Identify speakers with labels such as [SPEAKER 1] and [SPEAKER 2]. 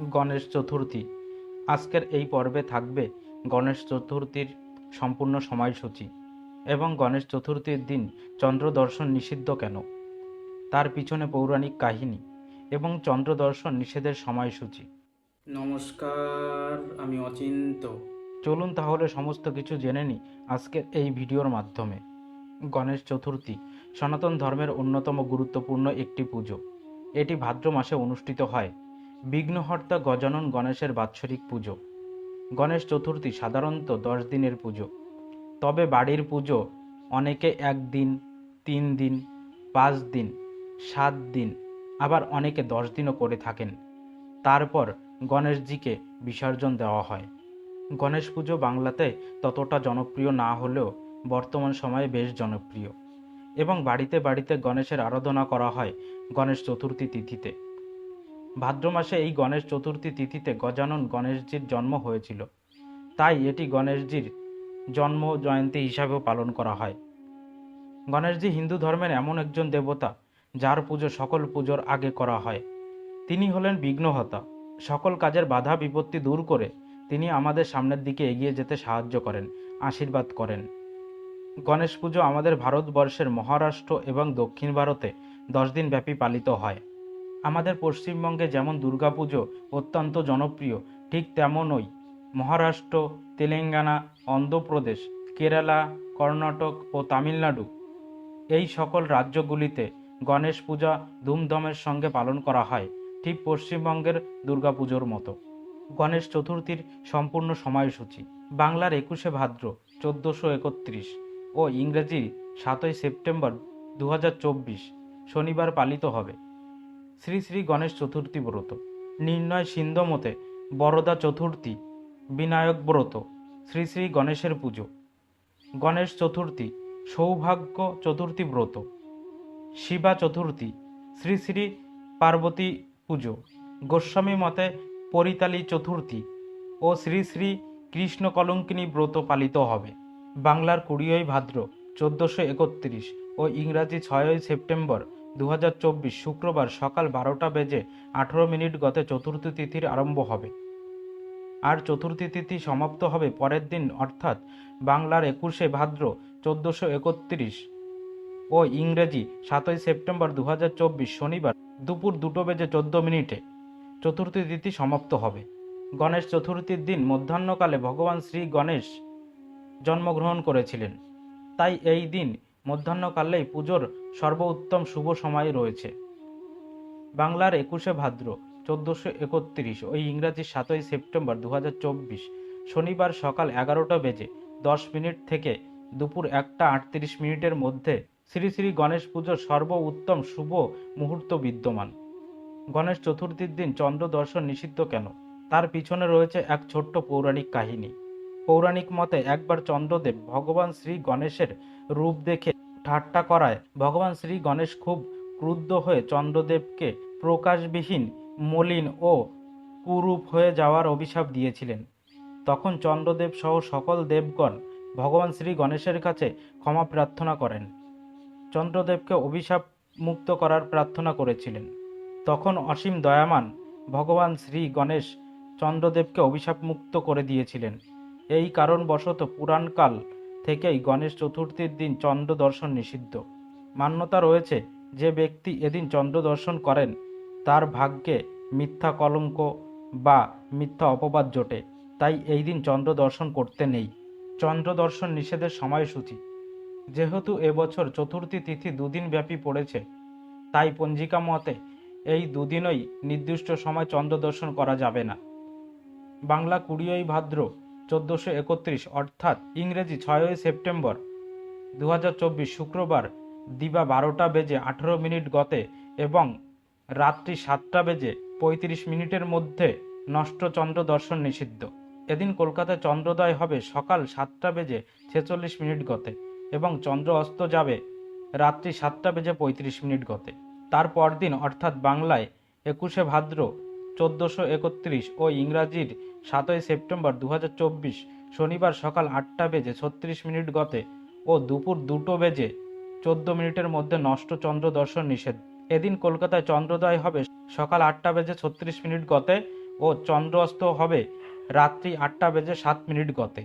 [SPEAKER 1] গণেশ চতুর্থী। আজকের এই পর্বে থাকবে গণেশ চতুর্থীর সম্পূর্ণ সময়সূচি এবং গণেশ চতুর্থীর দিন চন্দ্র দর্শন নিষিদ্ধ কেন? তার পিছনে পৌরাণিক কাহিনী এবং চন্দ্র দর্শন নিষেধের সময়সূচি।
[SPEAKER 2] নমস্কার আমি অচিন্ত।
[SPEAKER 1] চলুন তাহলে সমস্ত কিছু জেনে নিই আজকের এই ভিডিওর মাধ্যমে। গণেশ চতুর্থী সনাতন ধর্মের অন্যতম গুরুত্বপূর্ণ একটি পুজো। এটি ভাদ্র মাসে অনুষ্ঠিত হয়। বিঘ্নহর্তা গজানন গণেশের বাৎসরিক পুজো। গণেশ চতুর্থী সাধারণত দশ দিনের পুজো। তবে বাড়ির পুজো অনেকে একদিন তিন দিন, পাঁচ দিন, সাত দিন, আবার অনেকে দশ দিনও করে থাকেন। তারপর গণেশজিকে বিসর্জন দেওয়া হয়। গণেশ পুজো বাংলাতে ততটা জনপ্রিয় না হলেও বর্তমান সময়ে বেশ জনপ্রিয়। এবং বাড়িতে বাড়িতে গণেশের আরাধনা করা হয় গণেশ চতুর্থী তিথিতে। ভাদ্র মাসে এই গণেশ চতুর্থী তিথিতে গজানন গণেশজির জন্ম হয়েছিল। তাই এটি গণেশজির জন্ম জয়ন্তী হিসাবেও পালন করা হয়। গণেশজি হিন্দু ধর্মের এমন একজন দেবতা যার পুজো সকল পুজোর আগে করা হয়। তিনি হলেন বিঘ্নহতা। সকল কাজের বাধা বিপত্তি দূর করে তিনি আমাদের সামনের দিকে এগিয়ে যেতে সাহায্য করেন, আশীর্বাদ করেন। গণেশ পুজো আমাদের ভারতবর্ষের মহারাষ্ট্র এবং দক্ষিণ ভারতে দশ দিন ব্যাপী পালিত হয়। আমাদের পশ্চিমবঙ্গে যেমন দুর্গাপুজো অত্যন্ত জনপ্রিয়, ঠিক তেমনই মহারাষ্ট্র, তেলেঙ্গানা, অন্ধ্রপ্রদেশ, কেরালা, কর্ণাটক ও তামিলনাড়ু। এই সকল রাজ্যগুলিতে গণেশ পূজা ধুমধামের সঙ্গে পালন করা হয়, ঠিক পশ্চিমবঙ্গের দুর্গাপুজোর মতো। গণেশ চতুর্থীর সম্পূর্ণ সময়সূচি, বাংলার একুশে ভাদ্র চোদ্দোশো একত্রিশ ও ইংরেজি সাতই সেপ্টেম্বর দু হাজার চব্বিশ শনিবার পালিত হবে। শ্রী শ্রী গণেশ চতুর্থী ব্রত। নির্ণয় সিন্ধ মতে বরদা চতুর্থী, বিনায়ক ব্রত, শ্রী শ্রী গণেশের পুজো। গণেশ চতুর্থী, সৌভাগ্য চতুর্থী ব্রত। শিবা চতুর্থী, শ্রী শ্রী পার্বতী পুজো। গোস্বামী মতে পরিতালী চতুর্থী ও শ্রী শ্রী কৃষ্ণ কলঙ্কিনী ব্রত পালিত হবে। বাংলার কুড়িই ভাদ্র চোদ্দোশো একত্রিশ ও ইংরাজি ছয়ই সেপ্টেম্বর দু হাজার চব্বিশ শুক্রবার সকাল বারোটা বেজে আঠেরো মিনিট গতে চতুর্থী তিথির আরম্ভ হবে। আর চতুর্থী তিথি সমাপ্ত হবে পরের দিন, অর্থাৎ বাংলার একুশে ভাদ্র চোদ্দোশো একত্রিশ ও ইংরেজি সাতই সেপ্টেম্বর দু হাজার চব্বিশ শনিবার দুপুর দুটো বেজে চোদ্দ মিনিটে চতুর্থী তিথি সমাপ্ত হবে। গণেশ চতুর্থীর দিন মধ্যাহ্নকালে ভগবান শ্রী গণেশ জন্মগ্রহণ করেছিলেন। তাই এই দিন মধ্যাহ্নকালেই পুজোর সর্বোত্তম শুভ সময় রয়েছে। বাংলার একুশে ভাদ্র চোদ্দোশো একত্রিশ ওই ইংরাজি সাতই সেপ্টেম্বর দু হাজার চব্বিশ শনিবার সকাল এগারোটা বেজে দশ মিনিট থেকে দুপুর একটা আটত্রিশ মিনিটের মধ্যে শ্রী শ্রী গণেশ পুজোর সর্ব উত্তম শুভ মুহূর্ত বিদ্যমান। গণেশ চতুর্থীর দিন চন্দ্র দর্শন নিষিদ্ধ কেন? তার পিছনে রয়েছে এক ছোট্ট পৌরাণিক কাহিনী। পৌরাণিক মতে একবার চন্দ্রদেব ভগবান শ্রী গণেশের রূপ দেখে ঠাট্টা করায়। ভগবান শ্রী গণেশ খুব ক্রুদ্ধ হয়ে চন্দ্রদেবকে প্রকাশবিহীন, মলিন ও কুরূপ হয়ে যাওয়ার অভিশাপ দিয়েছিলেন। তখন চন্দ্রদেব সহ সকল দেবগণ ভগবান শ্রী গণেশের কাছে ক্ষমা প্রার্থনা করেন। চন্দ্রদেবকে অভিশাপ মুক্ত করার প্রার্থনা করেছিলেন। তখন অসীম দয়ামান ভগবান শ্রী গণেশ চন্দ্রদেবকে অভিশাপ মুক্ত করে দিয়েছিলেন। এই কারণবশত পুরাণকাল থেকেই গণেশ চতুর্থীর দিন চন্দ্র দর্শন নিষিদ্ধ। মান্যতা রয়েছে যে ব্যক্তি এদিন চন্দ্র দর্শন করেন, তার ভাগ্যে মিথ্যা কলঙ্ক বা মিথ্যা অপবাদ জোটে, তাই এই দিন চন্দ্র দর্শন করতে নেই। চন্দ্র দর্শন নিষেধের সময়সূচি। যেহেতু এবছর চতুর্থী তিথি দুদিন ব্যাপী পড়েছে, তাই পঞ্জিকা মতে এই দুদিনই নির্দিষ্ট সময় চন্দ্র দর্শন করা যাবে না। বাংলা কুড়িই ভাদ্র চোদ্দোশো একত্রিশ, অর্থাৎ ইংরেজি ছয়ই সেপ্টেম্বর দু হাজার চব্বিশ শুক্রবার দিবা বারোটা বেজে আঠেরো মিনিট গতে এবং রাত্রি সাতটা বেজে পঁয়ত্রিশ মিনিটের মধ্যে নষ্ট চন্দ্র দর্শন নিষিদ্ধ। এদিন কলকাতায় চন্দ্রোদয় হবে সকাল সাতটা বেজে ছেচল্লিশ মিনিট গতে এবং চন্দ্র অস্ত যাবে রাত্রি সাতটা বেজে পঁয়ত্রিশ মিনিট গতে। তার পরদিন, অর্থাৎ বাংলায় একুশে ভাদ্র চোদ্দোশো একত্রিশ ও ইংরাজির সাতই সেপ্টেম্বর দু হাজার চব্বিশ শনিবার সকাল আটটা বেজে ছত্রিশ মিনিট গতে ও দুপুর দুটো বেজে চোদ্দ মিনিটের মধ্যে নষ্ট চন্দ্র দর্শন নিষেধ। এদিন কলকাতায় চন্দ্রোদয় হবে সকাল আটটা বেজে ছত্রিশ মিনিট গতে ও চন্দ্র অস্ত হবে রাত্রি আটটা বেজে সাত মিনিট গতে।